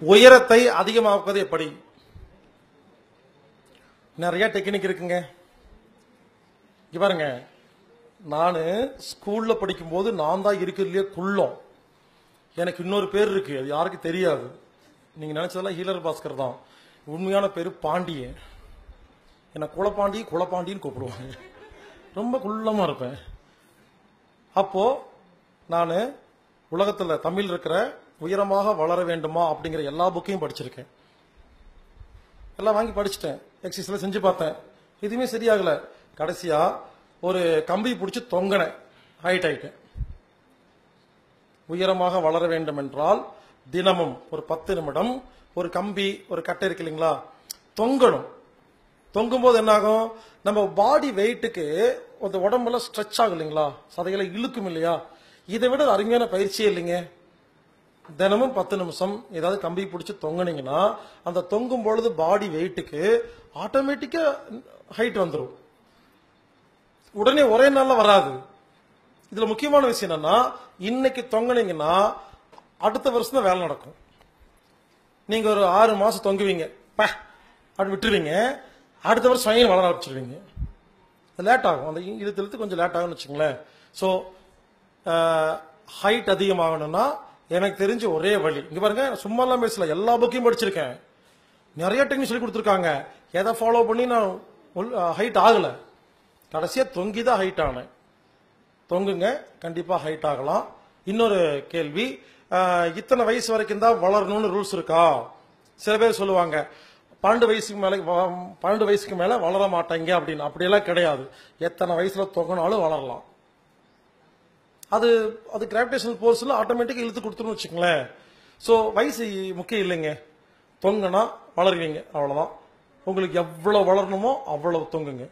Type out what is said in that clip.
உயரத்தை அதிகமாக்குவது எப்படி? நிறைய டெக்னிக் இருக்குங்க. இங்க பாருங்க. நான் ஸ்கூல்ல படிக்கும்போது நான் தான் இருக்கிறதுலயே குள்ளம். எனக்கு இன்னொரு பேர் இருக்கு. அது யாருக்கும் தெரியாது. நீங்க நினைச்சதெல்லாம் ஹீலர் பாஸ்கர் தான். உண்மையான பேரு பாண்டியன். என்ன குலப்பாண்டி குலப்பாண்டின்னு கூப்பிடுவாங்க. ரொம்ப குள்ளமா இருப்பேன். அப்போ நான் உலகத்தில் தமிழ் இருக்கிற உயரமாக வளர வேண்டுமா அப்படிங்கிற எல்லா புக்கையும் படிச்சிருக்கேன். எல்லாம் வாங்கி படிச்சுட்டேன். எக்ஸசைஸ்ல செஞ்சு பார்த்தேன். எதுவுமே சரியாகல. கடைசியா ஒரு கம்பி பிடிச்சி தொங்கினேன். ஹைட் ஆயிட்டேன் உயரமாக வளர வேண்டும் என்றால் தினமும் ஒரு பத்து நிமிடம் ஒரு கம்பி ஒரு கட்டை இருக்கு இல்லைங்களா? தொங்கணும். தொங்கும் போது நம்ம பாடி வெயிட்டுக்கு அந்த உடம்புல ஸ்ட்ரெச் ஆகும் இல்லைங்களா? சதைகளை இழுக்கும் இல்லையா? இதை விட அருமையான பயிற்சியே இல்லைங்க. தினமும் பத்து நிமிஷம் ஏதாவது கம்பி பிடிச்சி தொங்குனீங்கன்னா அந்த தொங்கும் பொழுது பாடி வெயிட்டுக்கு ஆட்டோமேட்டிக்கா ஹைட் வந்துடும் உடனே ஒரே நாள்ல வராது. இதுல முக்கியமான விஷயம் என்னன்னா இன்னைக்கு தொங்குனீங்கன்னா அடுத்த வருஷம் தான் வேலை நடக்கும். நீங்க ஒரு ஆறு மாசம் தொங்குவீங்க. ப அப்படி விட்டுருவீங்க. அடுத்த வருஷம் ஸ்வயம் வளர ஆரம்பிச்சிருவீங்க. லேட் ஆகும். அந்த இழுத்து இழுத்து கொஞ்சம் லேட் ஆகும்னு வச்சுங்களேன் ஸோ ஹைட் அதிகமாகணும்னா எனக்கு தெரிஞ்ச ஒரே வழி. இங்க பாருங்க சும்மா எல்லாம் பேசல எல்லா புக்கையும் படிச்சிருக்கேன். நிறைய டெக்னிக் சொல்லி கொடுத்துருக்காங்க. எதை ஃபாலோ பண்ணி நான் ஹைட் ஆகல. கடைசியா தொங்கி தான் ஹைட் ஆனேன். தொங்குங்க கண்டிப்பா ஹைட் ஆகலாம். இன்னொரு கேள்வி இத்தனை வயசு வரைக்கும் தான் வளரணும்னு ரூல்ஸ் இருக்கா? சில பேர் சொல்லுவாங்க பன்னெண்டு வயசுக்கு மேல வ- பன்னெண்டு வயசுக்கு மேல வளர மாட்டேங்க அப்படின்னு. அப்படியெல்லாம் கிடையாது. எத்தனை வயசுல தொங்கினாலும் வளரலாம். அது அது கிராவிடேஷனல் போர்ஸில் ஆட்டோமேட்டிக்காக இழுத்து கொடுத்துருன்னு வச்சுங்களேன் ஸோ வயசு முக்கியம் இல்லைங்க. தொங்குனா வளருவீங்க. அவ்வளோதான் உங்களுக்கு எவ்வளோ வளரணுமோ அவ்வளோ தொங்குங்க.